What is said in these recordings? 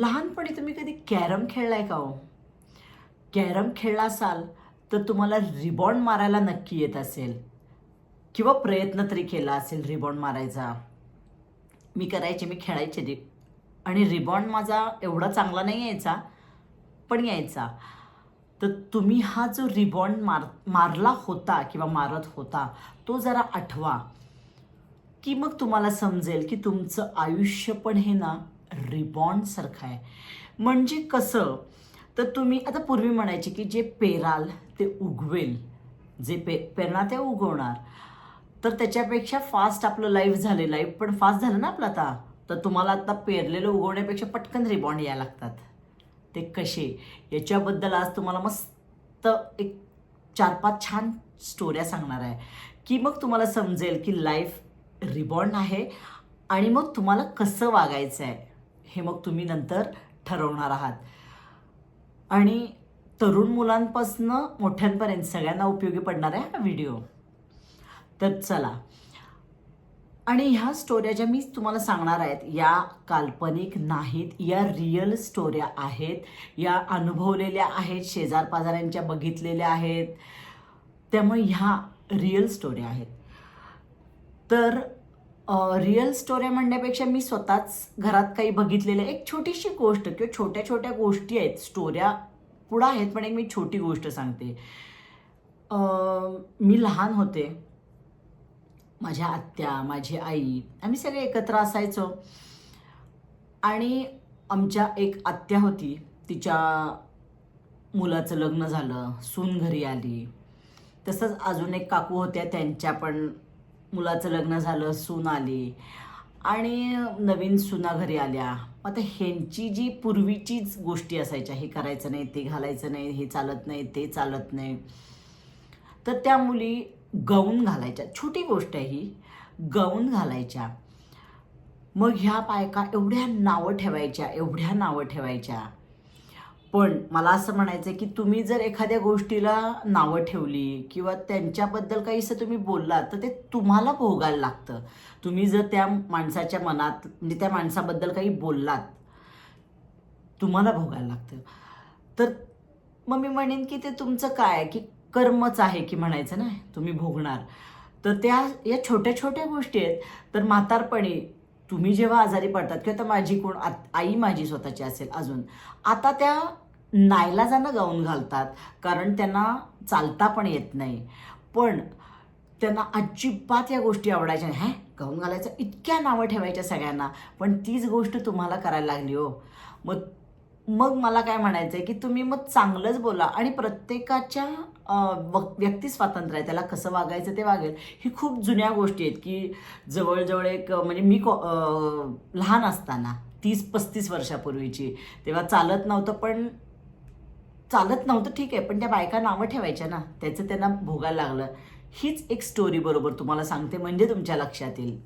लहानपणी तुम्ही कधी कॅरम खेळलाय का हो? कॅरम खेळला असाल तर तुम्हाला रिबॉन्ड मारायला नक्की येत असेल. किंवा प्रयत्न तरी केला असेल रिबॉन्ड मारायचा. मी करायचे मी खेळायचे रि आणि रिबॉन्ड माझा एवढा चांगला नाही यायचा पण यायचा. तर तुम्ही हा जो रिबॉन्ड मार मारला होता किंवा मारत होता तो जरा आठवा. की मग तुम्हाला समजेल की तुमचं आयुष्य पण हे ना रिबॉन्डसारखं आहे. म्हणजे कसं? तर तुम्ही आता पूर्वी म्हणायचे की जे पेराल ते उगवेल. जे पे पेरणार ते उगवणार. तर त्याच्यापेक्षा फास्ट आपलं लाईफ झाले लाईफ पण फास्ट झालं ना आपलं आता? तर तुम्हाला आता पेरलेलं उगवण्यापेक्षा पटकन रिबॉन्ड यायला लागतात. ते कसे? याच्याबद्दल आज तुम्हाला मस्त एक चार पाच छान स्टोऱ्या सांगणार आहे. की मग तुम्हाला समजेल की लाईफ रिबॉन्ड आहे आणि मग तुम्हाला कसं वागायचं आहे हे मग तुम्ही नंतर ठरवणार आहात. आणि तरुण मुलांपासनं मोठ्यांपर्यंत सगळ्यांना उपयोगी पडणार आहे हा व्हिडिओ. तर चला. आणि ह्या स्टोऱ्या ज्या मी तुम्हाला सांगणार आहेत या काल्पनिक नाहीत या रिअल स्टोऱ्या आहेत या अनुभवलेल्या आहेत शेजारपाजाऱ्यांच्या बघितलेल्या आहेत त्यामुळे ह्या रिअल स्टोऱ्या आहेत. तर रिअल स्टोऱ्या म्हणण्यापेक्षा मी स्वतःच घरात काही बघितलेल्या एक छोटीशी गोष्ट किंवा छोट्या छोट्या गोष्टी आहेत. स्टोऱ्या पुढं आहेत पण एक मी छोटी गोष्ट सांगते. मी लहान होते. माझ्या आत्या माझी आई आम्ही सगळे एकत्र असायचो. आणि आमच्या एक आत्या होती. तिच्या मुलाचं लग्न झालं. सून घरी आली. तसंच अजून एक काकू होत्या त्यांच्या पण मुलाचं लग्न झालं सून आली. आणि नवीन सुना घरी आल्या. आता ह्यांची जी पूर्वीचीच गोष्टी असायच्या हे करायचं नाही ते घालायचं नाही हे चालत नाही ते चालत नाही. तर त्या मुली गाऊन घालायच्या. छोटी गोष्ट आहे ही गाऊन घालायच्या. मग ह्या बायका एवढ्या नावं ठेवायच्या एवढ्या नावं ठेवायच्या. पण मला असं म्हणायचं की तुम्ही जर एखाद्या गोष्टीला नावं ठेवली किंवा त्यांच्याबद्दल काहीसं तुम्ही बोललात तर ते तुम्हाला भोगायला लागतं. तुम्ही जर त्या माणसाच्या मनात म्हणजे त्या माणसाबद्दल काही बोललात तुम्हाला भोगायला लागतं. तर मग मी म्हणेन की ते तुमचं काय की कर्मच आहे की म्हणायचं ना तुम्ही भोगणार. तर त्या या छोट्या छोट्या गोष्टी आहेत. तर म्हातारपणी तुम्ही जेव्हा आजारी पडतात किंवा तर माझी कोण आत- आई माझी स्वतःची असेल अजून आता त्या नाईलाजानं गाऊन घालतात कारण त्यांना चालता पण येत नाही. पण त्यांना अजिबात या गोष्टी आवडायच्या नाही. गाऊन घालायचं इतक्या नावं ठेवायच्या सगळ्यांना. पण तीच गोष्ट तुम्हाला करायला लागली हो. मग मग मला काय म्हणायचं आहे की तुम्ही मग चांगलंच बोला आणि प्रत्येकाच्या व्यक्ती स्वातंत्र्य आहे. त्याला कसं वागायचं ते वागेल. ही खूप जुन्या गोष्टी आहेत की जवळजवळ एक म्हणजे मी कॉ लहान असताना तीस पस्तीस वर्षापूर्वीची तेव्हा चालत नव्हतं पण चालत नव्हतं ठीक आहे पण त्या बायका नावं ठेवायच्या ना. त्याचं त्यांना भोगायला लागलं. हीच एक स्टोरी बरोबर तुम्हाला सांगते म्हणजे तुमच्या लक्षात येईल.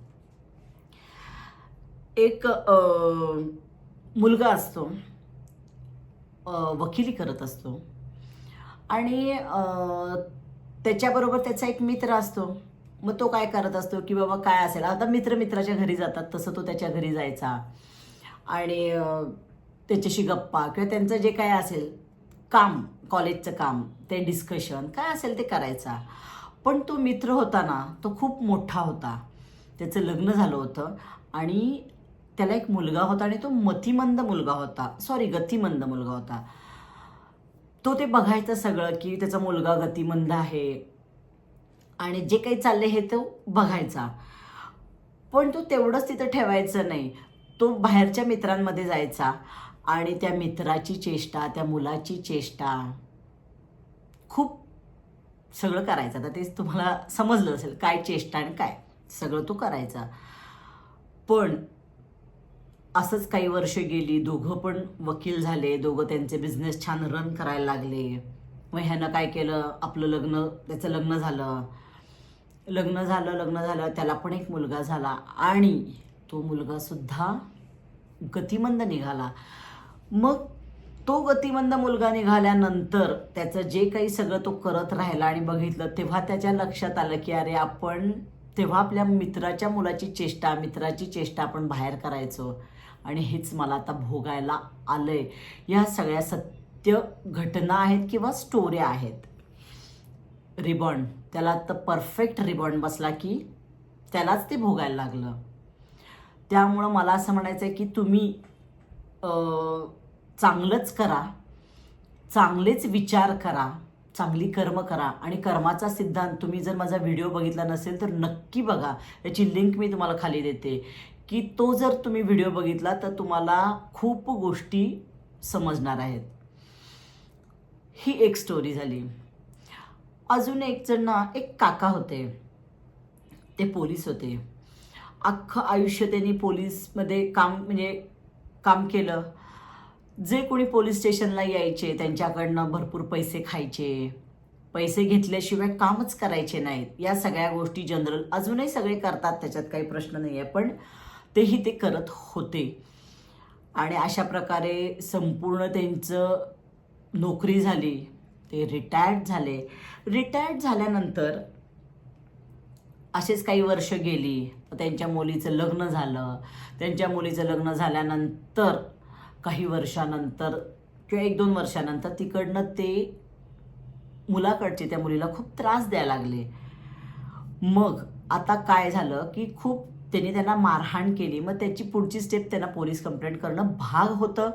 एक मुलगा असतो. वकिली करत असतो. आणि त्याच्याबरोबर त्याचा एक मित्र असतो. मग तो काय करत असतो की बाबा काय असेल? आता मित्र मित्राच्या घरी जातात तसं तो त्याच्या घरी जायचा. आणि त्याच्याशी गप्पा किंवा त्यांचं जे काय असेल काम कॉलेजचं काम ते डिस्कशन काय असेल ते करायचा. पण तो मित्र होता ना तो खूप मोठा होता. त्याचं लग्न झालं होतं. आणि त्याला एक मुलगा होता आणि तो मतिमंद मुलगा होता. सॉरी गतिमंद मुलगा होता. तो ते बघायचं सगळं की त्याचा मुलगा गतिमंद आहे. आणि जे काही चालले हे तो बघायचा. पण तो तेवढंच तिथं ठेवायचं नाही. तो बाहेरच्या मित्रांमध्ये जायचा. आणि त्या मित्राची चेष्टा त्या मुलाची चेष्टा खूप सगळं करायचं. तर तेच तुम्हाला समजलं असेल काय चेष्टा आणि काय. सगळं तो करायचा. पण असंच काही वर्ष गेली दोघं पण वकील झाले दोघं त्यांचे बिझनेस छान रन करायला लागले. मग ह्यानं काय केलं? आपलं लग्न त्याचं लग्न झालं. लग्न झालं लग्न झालं त्याला पण एक मुलगा झाला आणि तो मुलगासुद्धा गतिमंद निघाला. मग तो गतिमंद मुलगा निघाल्यानंतर त्याचं जे काही सगळं तो करत राहिला आणि बघितलं तेव्हा त्याच्या लक्षात आलं की अरे आपण तेव्हा आपल्या मित्राच्या मुलाची चेष्टा मित्राची चेष्टा आपण बाहेर करायचो. आणि हेच मला आता भोगायला आलंय. या सगळ्या सत्य घटना आहेत किंवा स्टोऱ्या आहेत. रिबॉन त्याला तर परफेक्ट रिबॉन बसला की त्यालाच ते भोगायला लागलं. त्यामुळं मला असं म्हणायचं आहे की तुम्ही चांगलंच करा. चांगलेच विचार करा. चांगली कर्म करा. आणि कर्माचा सिद्धांत तुम्ही जर माझा व्हिडिओ बघितला नसेल तर नक्की बघा. याची लिंक मी तुम्हाला खाली देते. की तो जर तुम्ही व्हिडिओ बघितला तर तुम्हाला खूप गोष्टी समजणार आहेत. ही एक स्टोरी झाली. अजून एक जण ना एक काका होते. ते पोलीस होते. अख्खं आयुष्य त्यांनी पोलीसमध्ये काम म्हणजे काम केलं. जे कोणी पोलीस स्टेशनला यायचे त्यांच्याकडनं भरपूर पैसे खायचे. पैसे घेतल्याशिवाय कामच करायचे नाहीत. या सगळ्या गोष्टी जनरल अजूनही सगळे करतात त्याच्यात काही प्रश्न नाही आहे पण तेही ते करत होते. आणि अशा प्रकारे संपूर्ण त्यांचं नोकरी झाली ते रिटायर्ड झाले. रिटायर्ड झाल्यानंतर असेच काही वर्ष गेली. त्यांच्या मुलीचं लग्न झालं. त्यांच्या मुलीचं लग्न झाल्यानंतर काही वर्षानंतर किंवा एक दोन वर्षानंतर तिकडनं ते मुलाकडचे त्या मुलीला खूप त्रास द्यायला लागले. मग आता काय झालं की खूप त्यांनी त्यांना मारहाण केली. मग त्याची पुढची स्टेप त्यांना पोलीस कंप्लेंट करणं भाग होतं.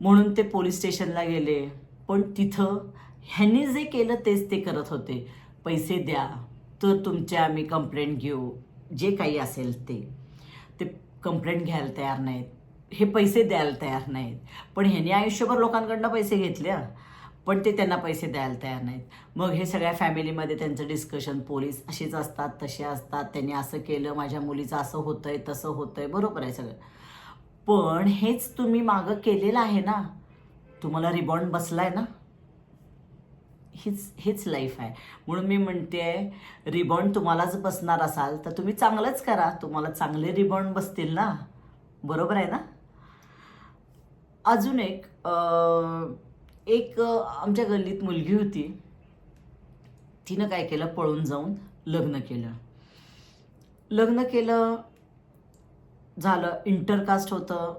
म्हणून ते पोलीस स्टेशनला गेले. पण तिथं ह्यांनी जे केलं तेच ते करत होते. पैसे द्या तर तुमचे आम्ही कंप्लेंट घेऊ. जे काही असेल ते. ते कंप्लेंट घ्यायला तयार नाहीत. हे पैसे द्यायला तयार नाहीत. पण ह्यांनी आयुष्यभर लोकांकडनं पैसे घेतले पण ते त्यांना पैसे द्यायला तयार नाहीत. मग हे सगळ्या फॅमिलीमध्ये त्यांचं डिस्कशन पोलीस असेच असतात तसे असतात त्यांनी असं केलं माझ्या मुलीचं असं होतंय तसं होतंय बरोबर आहे सगळं. पण हेच तुम्ही मागं केलेलं आहे ना तुम्हाला रिबॉन्ड आहे ना हीच हेच लाईफ आहे. म्हणून मी म्हणते आहे रिबॉन्ड तुम्हालाच बसणार असाल तर तुम्ही चांगलंच करा. तुम्हाला चांगले रिबॉन्ड बसतील ना बरोबर आहे ना? अजून एक आ... एक आमच्या गल्लीत मुलगी होती. तिनं काय केलं? पळून जाऊन लग्न केलं. लग्न केलं झालं इंटरकास्ट होतं.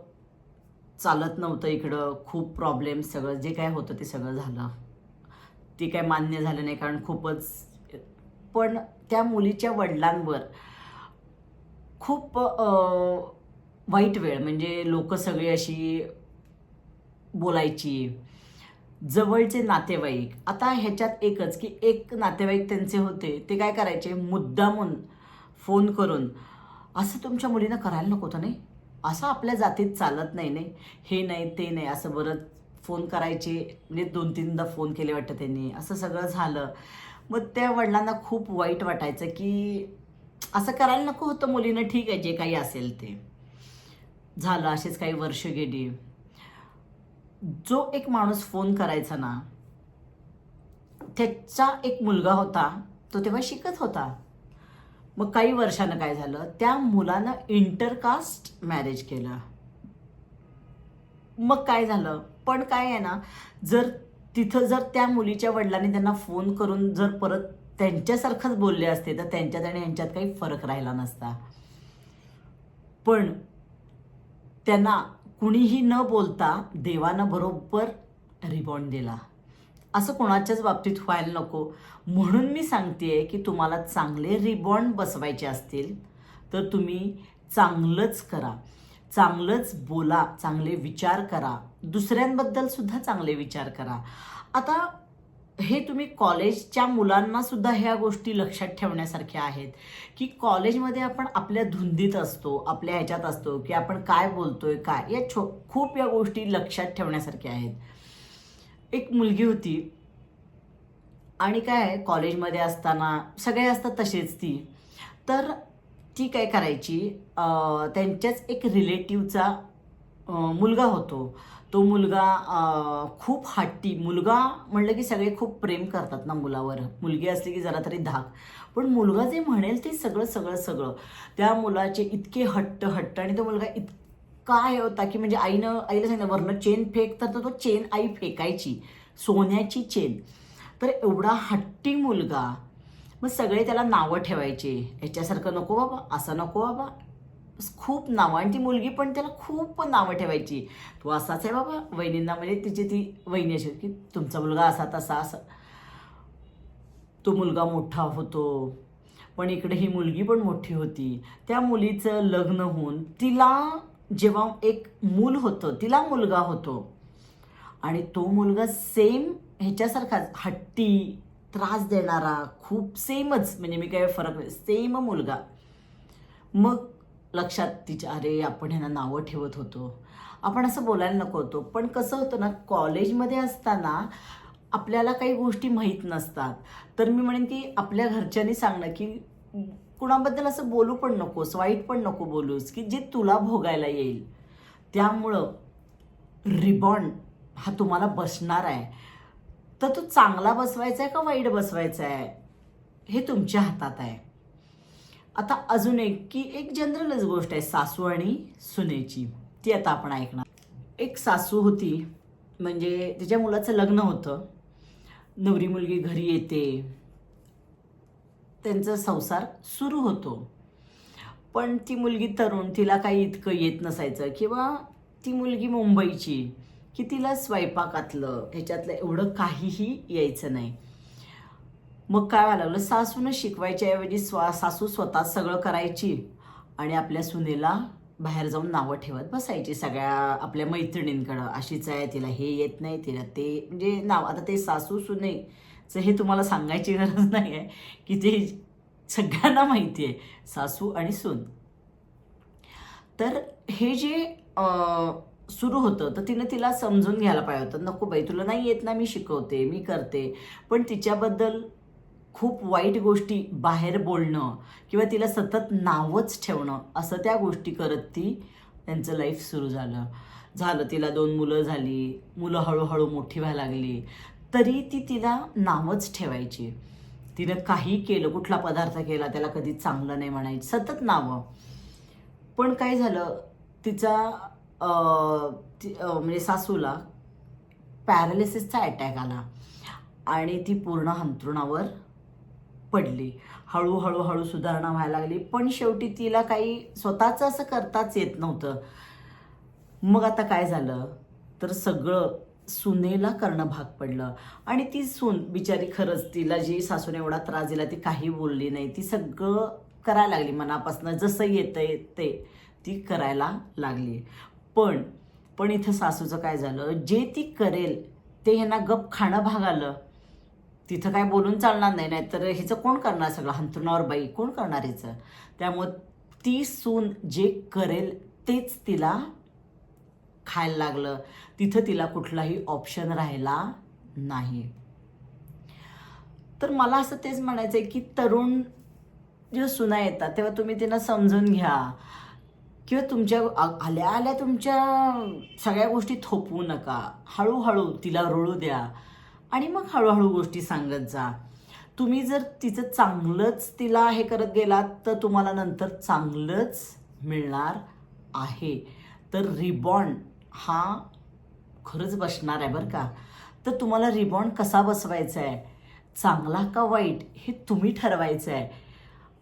चालत नव्हतं इकडं. खूप प्रॉब्लेम सगळं जे काय होतं ते सगळं झालं. ती काय मान्य झालं नाही कारण खूपच पण त्या मुलीच्या वडिलांवर खूप वाईट वेळ म्हणजे लोक सगळी अशी बोलायची जवळचे नातेवाईक. आता ह्याच्यात एकच की एक नातेवाईक त्यांचे होते ते काय करायचे? मुद्दामून फोन करून असं तुमच्या मुलीनं करायला नको होतं नाही? असं आपल्या जातीत चालत नाही नाही? हे नाही ते नाही? असं बरं फोन करायचे म्हणजे दोन तीनदा फोन केले वाटतं त्यांनी. असं सगळं झालं. मग त्या वडिलांना खूप वाईट वाटायचं की असं करायला नको होतं मुलीनं ठीक आहे जे काही असेल ते. झालं असेच काही वर्ष गेली. जो एक माणूस फोन करायचा ना त्याचा एक मुलगा होता तो तेव्हा शिकत होता. मग काही वर्षानं काय झालं त्या मुलानं इंटरकास्ट मॅरेज केलं. मग काय झालं? पण काय आहे ना जर तिथं जर त्या मुलीच्या वडिलांनी त्यांना फोन करून जर परत त्यांच्यासारखंच बोलले असते तर त्यांच्यात आणि यांच्यात काही फरक राहिला नसता. पण त्यांना कुणीही न बोलता देवानं बरोबर रिबॉन्ड दिला. असं कोणाच्याच बाबतीत व्हायला नको. म्हणून मी सांगते की तुम्हाला चांगले रिबॉन्ड बसवायचे असतील तर तुम्ही चांगलंच करा. चांगलंच बोला चांगले विचार करा. दुसऱ्यांबद्दल सुद्धा चांगले विचार करा. आता हे तुम्ही कॉलेजच्या मुलांना सुद्धा ह्या गोष्टी लक्षात ठेवण्यासारख्या आहेत. की कॉलेजमध्ये आपण आपल्या धुंदीत असतो आपल्या ह्याच्यात असतो की आपण काय बोलतोय काय या छो खूप या गोष्टी लक्षात ठेवण्यासारख्या आहेत. एक मुलगी होती आणि काय कॉलेजमध्ये असताना सगळे असतात तसेच ती. तर ती काय करायची त्यांच्याच एक रिलेटिव्हचा मुलगा होतो. तो मुलगा खूप हट्टी मुलगा म्हणलं की सगळे खूप प्रेम करतात ना मुलावर. मुलगी असली की जरा तरी धाक. पण मुलगा जे म्हणेल ते सगळं सगळं सगळं. त्या मुलाचे इतके हट्ट हट्ट आणि तो मुलगा इतका हे होता की म्हणजे आईनं आईला सांगितलं वरनं चेन फेक. तर तो चेन आई फेकायची. सोन्याची चेन. तर एवढा हट्टी मुलगा. मग सगळे त्याला नावं ठेवायचे. याच्यासारखं नको बाबा असं नको बाबा. खूप नावं आणि ती मुलगी पण त्याला खूप नावं ठेवायची. तू असाच आहे बाबा वहिनींना म्हणजे तिची ती वहिनी अशी की तुमचा मुलगा असा तसा असा. तो मुलगा मोठा होतो पण इकडे ही मुलगी पण मोठी होती. त्या मुलीचं लग्न होऊन तिला जेव्हा एक मूल होतं तिला मुलगा होतो. आणि तो मुलगा सेम ह्याच्यासारखाच हट्टी त्रास देणारा खूप सेमच म्हणजे मी काय फरक नाही सेम मुलगा. मग लक्षात तिच्या अरे आपण ह्यांना नावं ठेवत होतो. आपण असं बोलायला नको होतो. पण कसं होतं ना कॉलेजमध्ये असताना आपल्याला काही गोष्टी माहीत नसतात. तर मी म्हणेन की आपल्या घरच्यांनी सांगणं की कुणाबद्दल असं बोलू पण नकोस वाईट पण नको बोलूस की जे तुला भोगायला येईल. त्यामुळं रिबॉन हा तुम्हाला बसणार आहे. तर तो चांगला बसवायचा आहे का वाईट बसवायचा आहे? हे तुमच्या हातात आहे. आता अजून एक की एक जनरलच गोष्ट आहे सासू आणि सुनेची. ती आता आपण ऐकणार. एक सासू होती म्हणजे तिच्या मुलाचं लग्न होतं. नवरी मुलगी घरी येते. त्यांचा संसार सुरू होतो. पण ती मुलगी तरुण तिला काही इतकं येत नसायचं. किंवा ती मुलगी मुंबईची की तिला स्वयंपाकातलं ह्याच्यातलं एवढं काहीही यायचं नाही. मग काय व्हायला लागलं सासूनं शिकवायच्या ऐवजी स्वा सासू स्वतः सगळं करायची आणि आपल्या सुनेला बाहेर जाऊन नावं ठेवत बसायची सगळ्या आपल्या मैत्रिणींकडं. अशीच आहे तिला हे येत नाही तिला ते म्हणजे नाव आता ते सासू सुनेचं हे तुम्हाला सांगायची गरज नाही आहे की ते सगळ्यांना माहिती आहे सासू आणि सून. तर हे जे सुरू होतं तर तिनं तिला समजून घ्यायला पाहिजे होतं. नको बाई तुला नाही येत ना मी शिकवते मी करते. पण तिच्याबद्दल खूप वाईट गोष्टी बाहेर बोलणं किंवा तिला सतत नावच ठेवणं असं त्या गोष्टी करत ती त्यांचं लाईफ सुरू झालं. झालं तिला दोन मुलं झाली. मुलं हळूहळू मोठी व्हायला लागली. तरी ती तिला नावच ठेवायची. तिनं काही केलं कुठला पदार्थ केला त्याला कधी चांगलं नाही म्हणायची. सतत नावं. पण काय झालं तिचा म्हणजे सासूला पॅरालिसिसचा अटॅक आला. आणि ती पूर्ण अंथरुणावर पडली. हळूहळू हळू सुधारणा व्हायला लागली. पण शेवटी तिला काही स्वतःचं असं करताच येत नव्हतं. मग आता काय झालं? तर सगळं सुनेला करणं भाग पडलं. आणि ती सून बिचारी खरंच तिला जी सासूने एवढा त्रास दिला ती काही बोलली नाही. ती सगळं करायला लागली मनापासून. जसं येतं ते ती करायला लागली. पण पण इथं सासूचं काय झालं? जे ती करेल ते ह्यांना गप खाणं भाग आलं. तिथं काय बोलून चालणार नाही नाही तर हिचं कोण करणार सगळं? हंतरुणावर बाई कोण करणार हिचं? त्यामुळं ती सून जे करेल तेच तिला खायला लागलं. तिथं तिला कुठलाही ऑप्शन राहिला नाही. तर मला असं तेच म्हणायचं आहे की तरुण जेव्हा सुना येतात तेव्हा तुम्ही त्यांना समजून घ्या. किंवा तुमच्या आल्या आल्या तुमच्या सगळ्या गोष्टी थोपवू नका. हळूहळू तिला रुळू द्या. आणि मग हळूहळू गोष्टी सांगत जा. तुम्ही जर तिचं चांगलंच तिला हे करत गेलात तर तुम्हाला नंतर चांगलंच मिळणार आहे. तर रिबॉन हा खरंच बसणार आहे बरं का. तर तुम्हाला रिबॉन कसा बसवायचा आहे चांगला का वाईट हे तुम्ही ठरवायचं आहे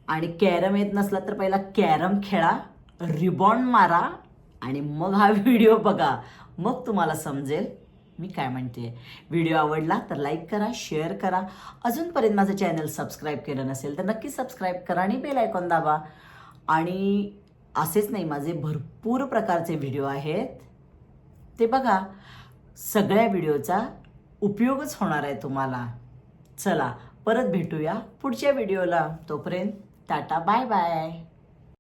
आणि कॅरम येत नसला तर पहिला कॅरम खेळा रिबॉन मारा आणि मग हा व्हिडिओ बघा. मग तुम्हाला समजेल मी काय म्हणते? व्हिडिओ आवडला तर लाईक करा शेअर करा. अजूनपर्यंत माझं चॅनल सबस्क्राईब केलं नसेल तर नक्की सबस्क्राईब करा आणि बेल आयकॉन दाबा. आणि असेच नाही माझे भरपूर प्रकारचे व्हिडिओ आहेत. ते बघा सगळ्या व्हिडिओचा उपयोगच होणार आहे तुम्हाला. चला परत भेटूया पुढच्या व्हिडिओला. तोपर्यंत टाटा बाय बाय